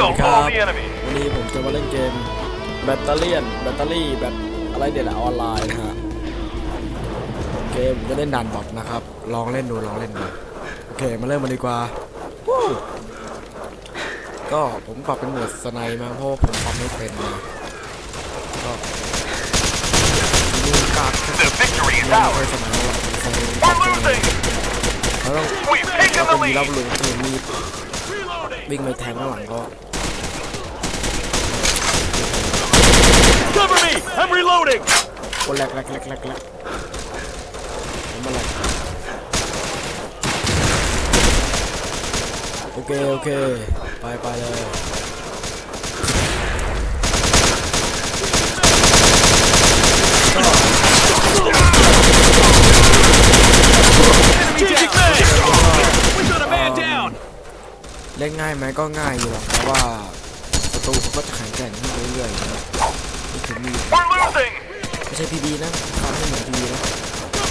Kill ครั all บ the enemies. วันนี้ผมจะมาเล่นเกมแบตเตอรี่แบตเตอรี่แบบอะไรเดี๋ยวแหละออนไลน์นะฮะเกมจะเล่นด่านบอทนะครับ ลองเล่นดูลองเล่นดูโอเคมาเริ่มมาดีกว่าวู้ก็ผมปรับเป็นโหมดสไนมาเพราะว่าผมปรับไม่เป็นนะก็มีการ The victory is ไม่ ours. สไนหรอกเป็นสไนปรับ We're สไน losing. แล้วต้อง We've เรา taken เป็ the นมีรับ lead. รู้คือมีดวิ่งไปแทงข้างหลังก็ Cover me. I'm reloading. คนแรกแรกแรกแรกแรกผมมาแรกโอเค โอเค ไปไปเลยก็ Changing mag. We got a man down. เล่นง่ายไหมก็ง่ายอยู่หรอกแต่ว่าศัตรูเขาก็จะแข็งแกร่งขึ้นเรื่อยๆนะนี่คือมีด We're losing. ไม่ใช่พีบีนะทำให้เหมือนพีบีนะ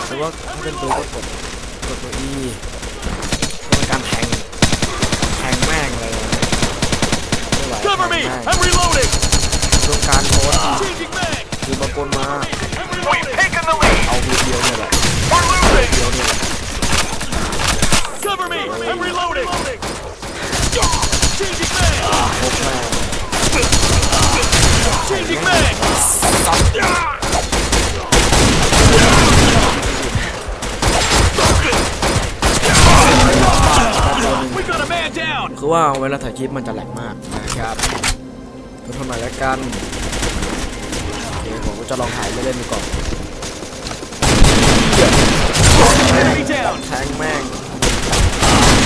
แต่ว่าถ้าเป็นตัวก็กดกดตัว E ก็เป็นการแทงแทงแม่งเลยนะไม่ไหว Cover แท me. งแม่ง I'm reloading. โดนการโพสต์ Changing mag. คือบางคนมา We've taken the lead. เอาวีเดียวเนี่ยแหละ We're losing. เดียวเนี่ยแหละ Cover me. I'm reloading. Changing mag. พบแม่ง Changing mag. Down. คือว่าเวลาถ่ายคลิปมันจะแหลกมากนะครับก็ทำไมแล้วกันโอเคผมก็จะลองถ่ายเล่นๆดูก่อน Enemy down. แทงแม่ง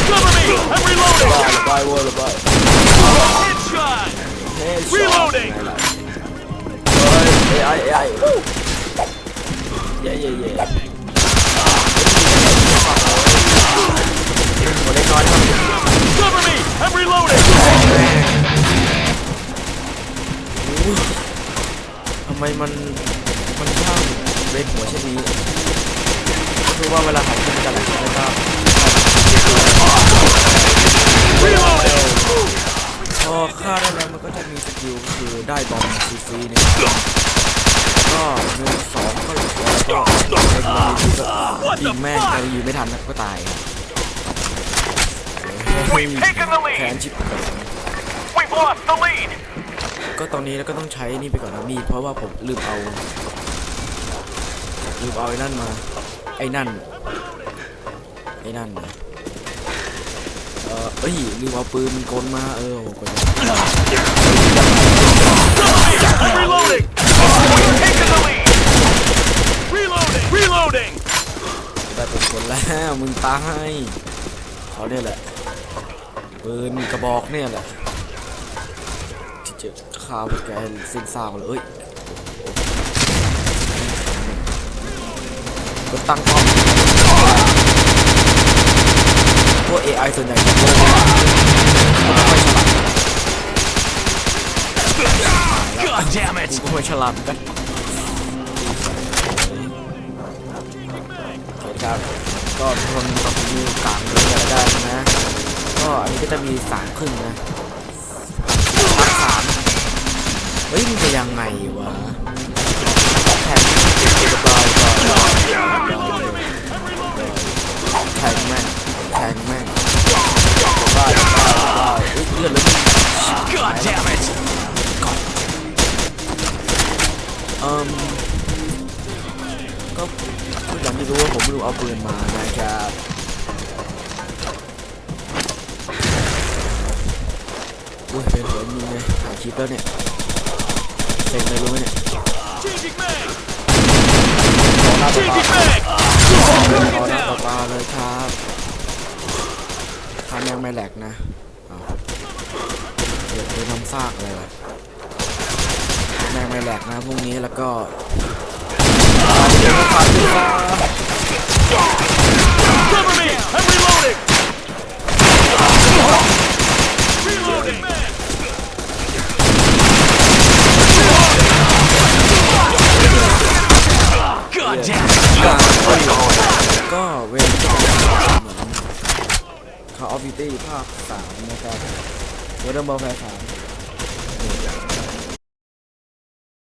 Cover me. I'm ระ reloading. บายระบายเวอร์ระบาย Headshot. เฮ้ย Reloading ไงล่ะเฮ้ยไอ้ไอ้ไอ้เย่เย่เย่ ทำไมมันมันช่างเรนหัวเช่นนี้ก็คือว่าเวลาถ่ายคลิปมันจะแหลกนะครับ Reloading. พอฆ่าได้แล้วมันก็จะมีสกิลคือได้บอมฟรีๆเนี่ยก็หนึ่งสองก็เหลือแล้วก็เล็กน้อยที่ก็ยิงแม่งแต่ยิงไม่ทันนะก็ตายเฮ้ย We've taken the แขน lead. ชิบหาย We've lost the lead. ก็ตอนนี้เราก็ต้องใช้นี่ไปก่อนนะมีดเพราะว่าผมลืมเอาลืมเอาไอ้นั่นมา ไอ้นั่น ไอ้นั่นนะเออเอ้ยลืมเอาปืนกลมาเออโอ้โหกด I'm reloading. We've taken the lead. Reloading. Reloading. ได้ปืนกลแล้วมึงตายเขาเนี่ยแหละปืนกระบอกเนี่ยแหละที่ จะฆ่าพวกแกให้สิ้นซากเลยเอ้ยกดตั้งป้อมพวก AI ส่วนใหญ่จะโง่มากเขาไม่ค่อยฉลาด God damn กูก็ไม่ฉลาดเหมือนกันโอเคครับก็ทุกคนปรับมือกลางเลยก็ได้นะ ก็อันนี้ก็จะมีสามครึ่งนะพักสามเฮ้ยมันจะยังไงวะแทงจะบายก่อนแทงแม่งแทงแม่งได้ได้ได้เฮ้ยเลือดเลย God damn it. เอ่มก็ผู้อย่างที่รู้ว่าผมไม่รู้เอาปืนมานะครับอุ้ยเป็นหัวมีไงถ่ายคลิปแล้วเนี่ย เต็มเลยรู้ไหมเนี่ย Changing mag. รอหน้าต่อ Changing mag. รอหน้าต่อตาเลยครับถ้าแม่งไม่แหลกนะอ้าเดี๋ยวไปทำซากอะไรวะแม่งไม่แหลกนะพรุ่งนี้แล้วก็เดี๋ยวก็ผ่าน Call of Duty ภาค3นะครับ Modern Warfare 3